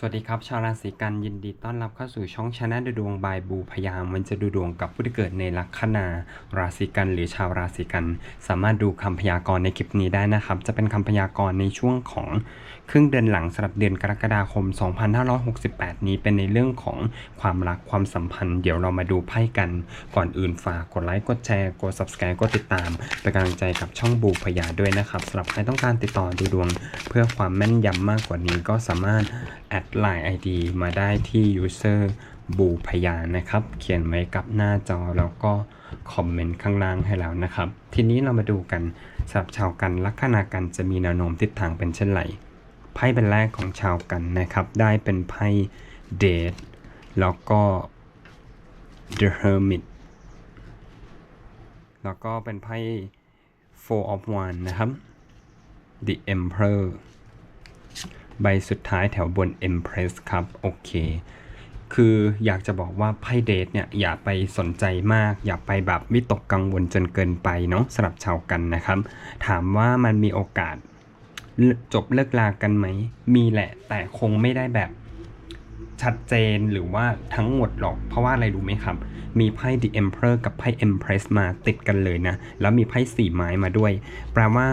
สวัสดีครับ ชาวราศีกันยินดีต้อนรับเข้าสู่ช่องชาแนลดูดวงบายบูพยามมันจะดูดวงกับผู้ที่เกิดในลัคนาราศีกันหรือชาวราศีกัน สามารถดูคำพยากรณ์ในคลิปนี้ได้นะครับ จะเป็นคำพยากรณ์ในช่วงของครึ่งเดือนหลังสำหรับเดือนกรกฎาคม 2568 นี้เป็นในเรื่องของความรักความสัมพันธ์ เดี๋ยวเรามาดูไพ่กัน ก่อนอื่นฝากกดไลค์กดแชร์กด subscribe กดติดตามเป็นกำลังใจกับช่องบูพยาด้วยนะครับสำหรับใครต้องการติดต่อดูดวง เพื่อความแม่นยำมากกว่านี้ก็สามารถแอดไลน์ ID มาได้ที่ user บูพยานะครับ เขียนไว้กับหน้าจอแล้วก็คอมเมนต์ข้างล่างให้แล้วนะครับ ทีนี้เรามาดูกันสำหรับชาวกันลัคนากันจะมีแนวโน้มทิศทางเป็นเช่นไรไพ่เป็นแรกของชาวกันนะครับ ได้เป็นไพ่เดทแล้วก็ The Hermit แล้วก็เป็นไพ่ Four of Wands นะครับ The Emperor ใบสุดท้ายแถวบน Empress ครับ โอเค คืออยากจะบอกว่าไพ่เดทเนี่ย อย่าไปสนใจมาก อย่าไปแบบวิตกกังวลจนเกินไปเนาะสำหรับชาวกันนะครับ ถามว่ามันมีโอกาสจบเลิกลากันไหม มีแหละแต่คงไม่ได้แบบ ชัดเจนหรือว่าทั้งหมดหรอก เพราะว่าอะไรรู้ไหมครับ มีไพ่ The Emperor กับไพ่ Empress มาติดกันเลยนะ แล้วมีไพ่สี่ไม้มาด้วย แปลว่า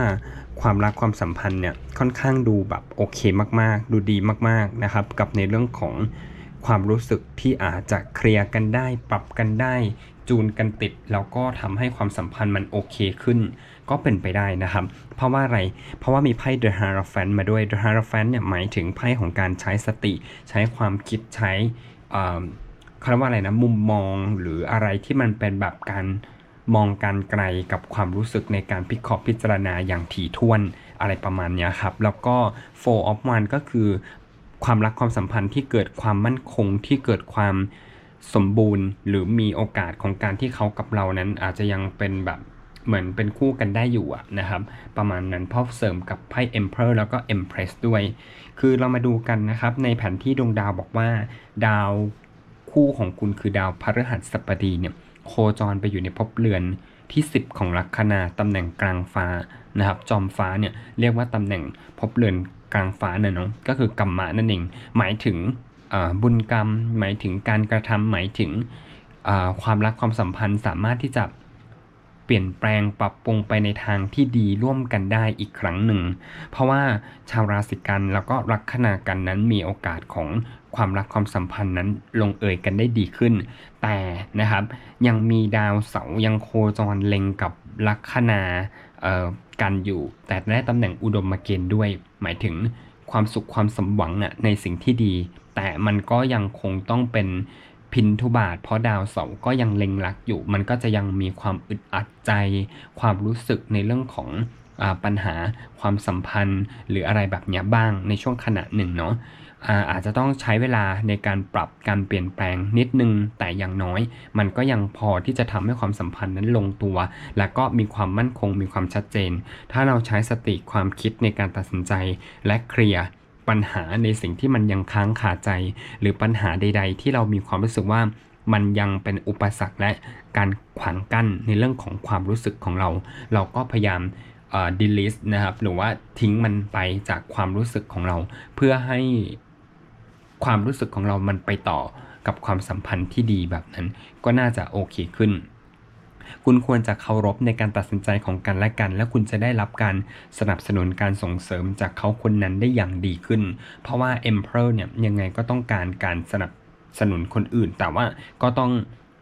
ความรักความสัมพันธ์เนี่ยค่อนข้างดูแบบโอเคมากๆ ดูดีมากๆนะครับ กับในเรื่องของความรู้สึกที่อาจจะเคลียร์กันได้ ปรับกันได้ จูนกันติด แล้วก็ทำให้ความสัมพันธ์มันโอเคขึ้น ก็เป็นไปได้นะครับ เพราะว่าอะไร เพราะว่ามีไพ่ The Hierophant มาด้วย The Hierophant เนี่ยหมายถึงไพ่ของการใช้สติ ใช้ความคิดใช้เขาเรียกว่าอะไรนะมุมมองหรืออะไรที่มันเป็นแบบการมองการไกลกับความรู้สึกในการพิเคราะห์พิจารณาอย่างถี่ถ้วนอะไรประมาณนี้ครับ แล้วก็ Four of Wands ก็คือความรักความสัมพันธ์ที่เกิดความมั่นคงที่เกิดความสมบูรณ์ หรือมีโอกาสของการที่เขากับเรานั้นอาจจะยังเป็นแบบ เหมือนเป็นคู่กันได้อยู่อะนะครับ ประมาณนั้นเพราะเสริมกับไพ่ Emperor แล้วก็ Empress ด้วย คือเรามาดูกันนะครับ ในแผนที่ดวงดาวบอกว่า ดาวคู่ของคุณคือดาวพฤหัสบดีเนี่ยโคจรไปอยู่ในภพเรือนที่ 10 ของลัคนาตำแหน่งกลางฟ้านะครับ จอมฟ้าเนี่ยเรียกว่าตำแหน่งภพเรือนกลางฟ้าเนี่ยเนาะก็คือกรรมะนั่นเอง หมายถึงบุญกรรม หมายถึงการกระทำหมายถึงความรักความสัมพันธ์สามารถที่จะ เปลี่ยนแปลงปรับปรุงไปในทางที่ดีร่วมกันได้อีกครั้งหนึ่ง เพราะว่าชาวราศีกันแล้วก็ลัคนากันนั้นมีโอกาสของความรักความสัมพันธ์นั้นลงเอยกันได้ดีขึ้น แต่นะครับยังมีดาวเสายังโคจรเล็งกับลัคนากันอยู่ แต่ได้ตำแหน่งอุดมเกณฑ์ด้วย หมายถึงความสุขความสมหวังอะในสิ่งที่ดี แต่มันก็ยังคงต้องเป็น พินทุบาท เพราะดาวเสาร์ก็ยังเล็งรักอยู่ มันก็จะยังมีความอึดอัดใจ ความรู้สึกในเรื่องของอปัญหาความสัมพันธ์ หรืออะไรแบบนี้บ้างในช่วงขณะหนึ่งเนาะอาจจะต้องใช้เวลาในการปรับการเปลี่ยนแปลงนิดนึง แต่อย่างน้อย มันก็ยังพอที่จะทำให้ความสัมพันธ์นั้นลงตัว และก็มีความมั่นคงมีความชัดเจน ถ้าเราใช้สติความคิดในการตัดสินใจและเคลียร์ ปัญหาในสิ่งที่มันยังค้างคาใจ หรือปัญหาใด ๆ ที่เรามีความรู้สึกว่ามันยังเป็นอุปสรรคและการขวางกั้นในเรื่องของความรู้สึกของเรา เราก็พยายาม delete นะครับหรือว่าทิ้งมันไปจากความรู้สึกของเรา เพื่อให้ความรู้สึกของเรามันไปต่อกับความสัมพันธ์ที่ดีแบบนั้น ก็น่าจะโอเคขึ้น คุณควรจะเคารพในการตัดสินใจของกันและกัน และคุณจะได้รับการสนับสนุนการส่งเสริมจากเขาคนนั้นได้อย่างดีขึ้น เพราะว่า Emperor เนี่ยยังไงก็ต้องการการสนับสนุนคนอื่น แต่ว่าก็ต้อง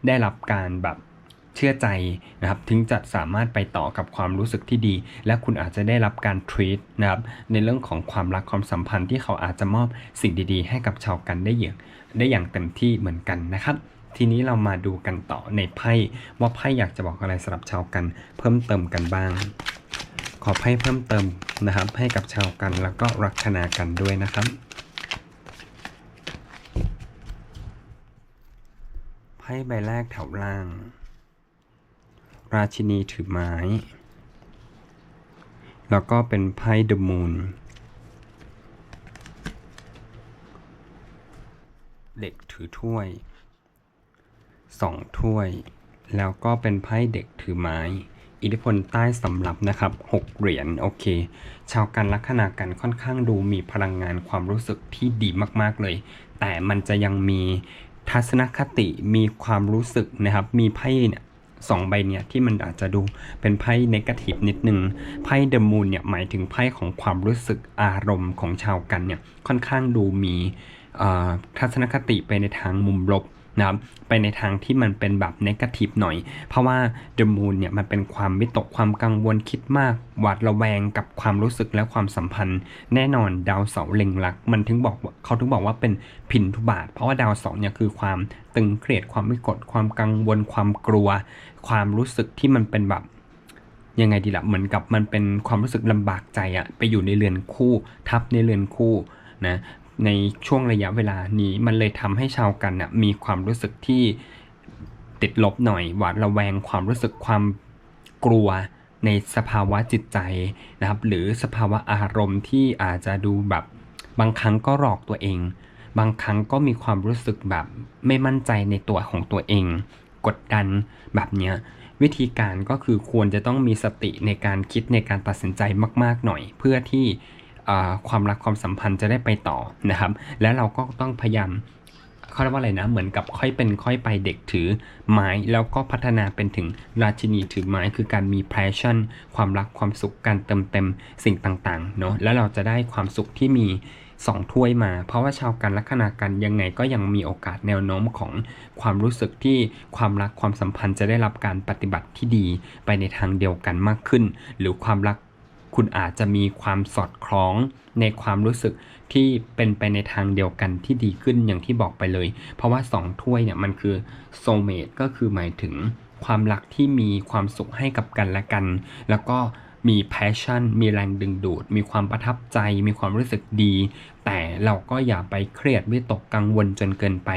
ได้รับการแบบเชื่อใจนะครับถึงจะสามารถไปต่อกับความรู้สึกที่ดี และคุณอาจจะได้รับการทรีตนะครับในเรื่องของความรักความสัมพันธ์ที่เขาอาจจะมอบสิ่งดีๆ ให้กับชาวกันได้อย่าง ได้อย่างเต็มที่เหมือนกันนะครับทีนี้เรามาดูกันต่อในไพ่ว่าไพ่อยากจะบอกอะไรสำหรับชาวกัน เพิ่มเติมกันบ้าง ขอไพ่เพิ่มเติมนะครับ ให้กับชาวกันแล้วก็รักนากันด้วยนะครับไพ่ใบแรกแถวล่าง ราชินีถือไม้ แล้วก็เป็นไพ่เดอะมูน เด็กถือถ้วยสองถ้วย แล้วก็เป็นไพ่เด็กถือไม้ อิทธิพลใต้สำรับนะครับหกเหรียญโอเค ชาวกันลัคนากันค่อนข้างดูมีพลังงานความรู้สึกที่ดีมากๆเลย แต่มันจะยังมีทัศนคติมีความรู้สึกนะครับ มีไพ่เนี่ยสองใบเนี่ยที่มันอาจจะดูเป็นไพ่เนกาทีฟนิดนึงไพ่เดอะมูนเนี่ยหมายถึงไพ่ของความรู้สึกอารมณ์ของชาวกันเนี่ยค่อนข้างดูมี ทัศนคติไปในทางมุมลบนะครับไปในทางที่มันเป็นแบบเนกาทีฟหน่อย เพราะว่าเดอะมูนเนี่ยมันเป็นความวิตกความกังวลคิดมาก หวาดระแวงกับความรู้สึกและความสัมพันธ์ แน่นอนดาวเสาร์เล็งลัก มันถึงบอกเขาถึงบอกว่าเป็นพินทุบาท เพราะว่าดาวเสาเนี่ยคือความตึงเครียดความวิกดความกังวล ความกลัว ความรู้สึกที่มันเป็นแบบยังไงดีละ่ะเหมือนกับมันเป็นความรู้สึกลำบากใจอะไปอยู่ในเรือนคู่ ทับในเรือนคู่นะ ในช่วงระยะเวลานี้มันเลยทำให้ชาวกันนะมีความรู้สึกที่ติดลบหน่อยหวาดระแวงความรู้สึกความกลัวในสภาวะจิตใจนะครับ หรือสภาวะอารมณ์ที่อาจจะดูแบบบางครั้งก็หลอกตัวเอง บางครั้งก็มีความรู้สึกแบบไม่มั่นใจในตัวของตัวเอง กดดันแบบเนี้ยวิธีการก็คือควรจะต้องมีสติในการคิดในการตัดสินใจมาก ๆ หน่อย เพื่อที่ ความรักความสัมพันธ์จะได้ไปต่อนะครับ และเราก็ต้องพยายามเขาเรียกว่าอะไรนะ เหมือนกับค่อยเป็นค่อยไปเด็กถือไม้ แล้วก็พัฒนาเป็นถึงราชินีถือไม้ คือการมี passion ความรักความสุขการเติมเต็มสิ่งต่างๆเนาะแล้วเราจะได้ความสุขที่มีสองถ้วยมา เพราะว่าชาวกันลัคนากันยังไงก็ยังมีโอกาสแนวโน้มของความรู้สึกที่ความรักความสัมพันธ์จะได้รับการปฏิบัติที่ดีไปในทางเดียวกันมากขึ้น หรือความรัก คุณอาจจะมีความสอดคล้องในความรู้สึกที่เป็นไปในทางเดียวกันที่ดีขึ้นอย่างที่บอกไปเลย เพราะว่าสองถ้วยเนี่ยมันคือโซเมตก็คือหมายถึงความรักที่มีความสุขให้กับกันและกัน แล้วก็มี passion มีแรงดึงดูด มีความประทับใจ มีความรู้สึกดี แต่เราก็อย่าไปเครียดวิตกกังวลจนเกินไป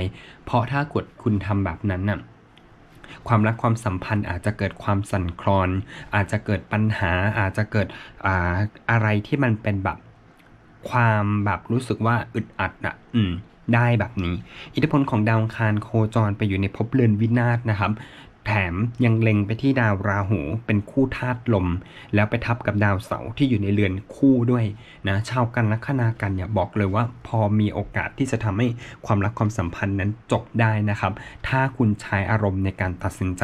เพราะถ้ากดคุณทำแบบนั้นน่ะ ความรักความสัมพันธ์อาจจะเกิดความสั่นคลอน อาจจะเกิดปัญหา อาจจะเกิดอ่าอะไรที่มันเป็นแบบความแบบรู้สึกว่าอึดอัดอะอืมได้แบบนี้ อิทธิพลของดาวอังคารโคจรไปอยู่ในภพเรือนวินาศนะครับ แถมยังเล็งไปที่ดาวราหูเป็นคู่ธาตุลม แล้วไปทับกับดาวเสาร์ที่อยู่ในเรือนคู่ด้วยนะชาวกันลัคนากันเนี่ยบอกเลยว่าพอมีโอกาสที่จะทำให้ความรักความสัมพันธ์นั้นจบได้นะครับ ถ้าคุณใช้อารมณ์ในการตัดสินใจ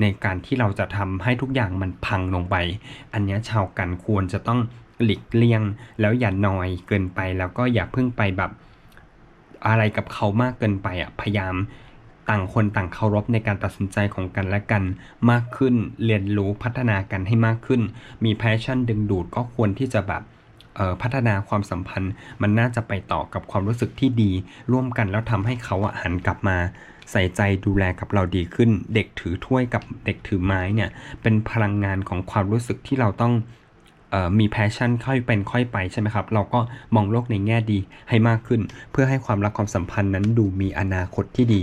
ในการที่เราจะทำให้ทุกอย่างมันพังลงไป อันนี้ชาวกันควรจะต้องหลีกเลี่ยง แล้วอย่านอยเกินไปแล้วก็อย่าเพิ่งไปแบบอะไรกับเขามากเกินไปอะพยายาม ต่างคนต่างเคารพในการตัดสินใจของกันและกันมากขึ้น เรียนรู้พัฒนากันให้มากขึ้น มีแพชชั่นดึงดูดก็ควรที่จะแบบพัฒนาความสัมพันธ์ มันน่าจะไปต่อกับความรู้สึกที่ดี ร่วมกันแล้วทำให้เขาหันกลับมา ใส่ใจดูแลกับเราดีขึ้น เด็กถือถ้วยกับเด็กถือไม้เนี่ยเป็นพลังงานของความรู้สึกที่เราต้อง มีแพชชั่นค่อยเป็นค่อยไปใช่ไหมครับ เราก็มองโลกในแง่ดีให้มากขึ้น เพื่อให้ความรักความสัมพันธ์นั้นดูมีอนาคตที่ดี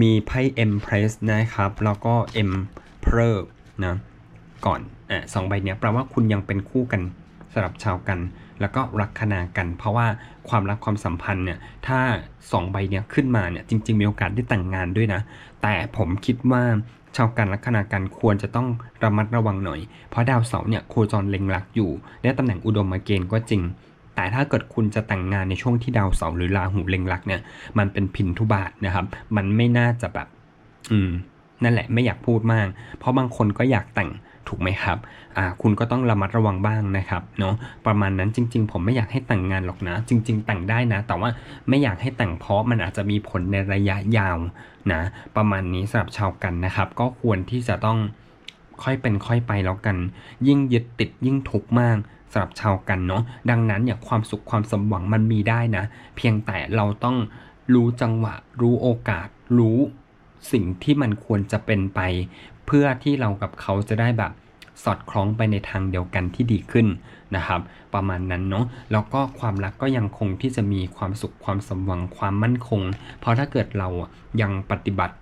มีไพ่ Empress นะครับ แล้วก็ Emperor นะก่อนอะสองใบเนี้ยแปลว่าคุณยังเป็นคู่กันสำหรับชาวกัน แล้วก็รักคนากัน เพราะว่าความรักความสัมพันธ์เนี่ยถ้าสองใบเนี้ยขึ้นมาเนี่ยจริง ๆ มีโอกาสได้แต่งงานด้วยนะ แต่ผมคิดว่า ชาวกันลัคนากันควรจะต้องระมัดระวังหน่อย เพราะดาวเสาร์เนี่ยโคจรเล็งหลักอยู่ได้ตำแหน่งอุดมมาเกณฑ์ก็จริง แต่ถ้าเกิดคุณจะแต่งงานในช่วงที่ดาวเสาร์หรือราหูเล็งหลักเนี่ยมันเป็นพินทุบาทนะครับ มันไม่น่าจะแบบ อืมนั่นแหละไม่อยากพูดมาก เพราะบางคนก็อยากแต่ง ถูกไหมครับอ่าคุณก็ต้องระมัดระวังบ้างนะครับเนาะประมาณนั้นจริง ๆ ผมไม่อยากให้แต่งงานหรอกนะ จริง ๆ แต่งได้นะ แต่ว่าไม่อยากให้แต่งเพราะมันอาจจะมีผลในระยะยาวนะประมาณนี้สำหรับชาวกันนะครับ ก็ควรที่จะต้องค่อยเป็นค่อยไปแล้วกัน ยิ่งยึดติดยิ่งทุกข์มากสำหรับชาวกันเนาะดังนั้นเนี่ยความสุขความสมหวังมันมีได้นะ เพียงแต่เราต้องรู้จังหวะ รู้โอกาส รู้ สิ่งที่มันควรจะเป็นไป เพื่อที่เรากับเขาจะได้แบบสอดคล้องไปในทางเดียวกันที่ดีขึ้นนะครับ ประมาณนั้นเนาะแล้วก็ความรักก็ยังคงที่จะมีความสุขความสมหวังความมั่นคง เพราะถ้าเกิดเราอะยังปฏิบัติ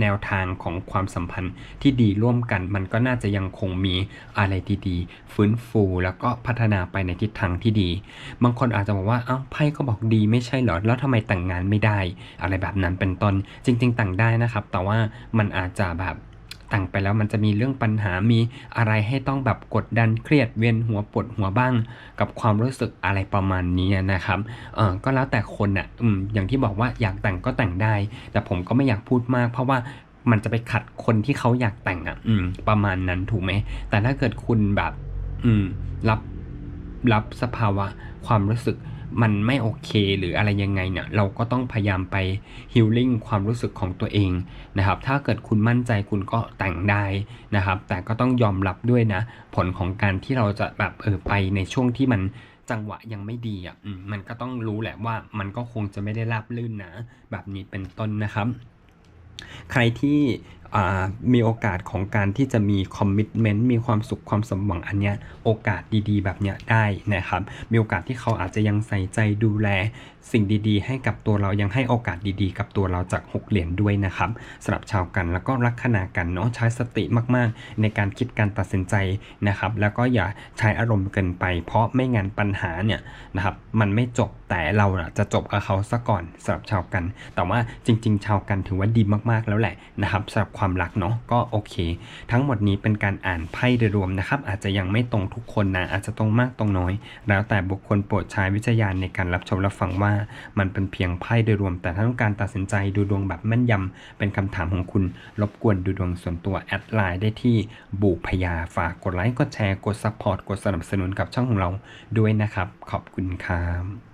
แนวทางของความสัมพันธ์ที่ดีร่วมกัน มันก็น่าจะยังคงมีอะไรดีๆฟื้นฟู แล้วก็พัฒนาไปในทิศทางที่ดี บางคนอาจจะบอกว่า เอ้าไพ่ก็บอกดีไม่ใช่เหรอ แล้วทำไมแต่งงานไม่ได้ อะไรแบบนั้นเป็นต้น จริง ๆ แต่งได้นะครับ แต่ว่ามันอาจจะแบบ แต่งไปแล้วมันจะมีเรื่องปัญหามีอะไรให้ต้องแบบกดดันเครียดเวียนหัวปวดหัวบ้าง กับความรู้สึกอะไรประมาณนี้นะครับเออก็แล้วแต่คนอะอืมอย่างที่บอกว่าอยากแต่งก็แต่งได้ แต่ผมก็ไม่อยากพูดมาก เพราะว่ามันจะไปขัดคนที่เขาอยากแต่งอะ อืม ประมาณนั้นถูกไหมแต่ถ้าเกิดคุณแบบ อืม รับรับสภาวะความรู้สึก มันไม่โอเคหรืออะไรยังไงเนี่ยเราก็ต้องพยายามไปฮิลลิ่งความรู้สึกของตัวเองนะครับถ้าเกิดคุณมั่นใจคุณก็แต่งได้นะครับ แต่ก็ต้องยอมรับด้วยนะ ผลของการที่เราจะแบบเออไปในช่วงที่มันจังหวะยังไม่ดีอะมันก็ต้องรู้แหละว่ามันก็คงจะไม่ได้ราบลื่นนะ แบบนี้เป็นต้นนะครับ ใครที่ มีโอกาสของการที่จะมีคอมมิ t เมนต์มีความสุขความสมหวังอันเนี้ยโอกาสดีๆ แบบเนี้ยได้นะครับ มีโอกาสที่เขาอาจจะยังใส่ใจดูแลสิ่งดีๆ ให้กับตัวเรายังให้โอกาสดีๆ กับตัวเราจากหกเหรียญด้วยนะครับสำหรับชาวกันแล้วก็ลัคนากันเนาะใช้สติมากๆ ในการคิดการตัดสินใจนะครับ แล้วก็อย่าใช้อารมณ์เกินไป เพราะไม่งั้นปัญหาเนี่ยนะครับมันไม่จบแต่เราน่ะจะจบกับเขาซะก่อนสำหรับชาวกัน แต่ว่าจริง ๆ ชาวกันถือว่าดีมากๆแล้วแหละนะครับสำหรับความรักเนาะก็โอเค ทั้งหมดนี้เป็นการอ่านไพ่โดยรวมนะครับ อาจจะยังไม่ตรงทุกคนนะอาจจะตรงมากตรงน้อย แล้วแต่บุคคลโปรดใช้วิจารณญาณในการรับชมรับฟังว่ามันเป็นเพียงไพ่โดยรวม แต่ถ้าต้องการตัดสินใจดูดวงแบบแม่นยำเป็นคำถามของคุณ รบกวนดูดวงส่วนตัวแอดไลน์ได้ที่บุพยาฝากกดไลค์กดแชร์กดซัพพอร์ตกดสนับสนุนกับช่องของเราด้วยนะครับ ขอบคุณครับ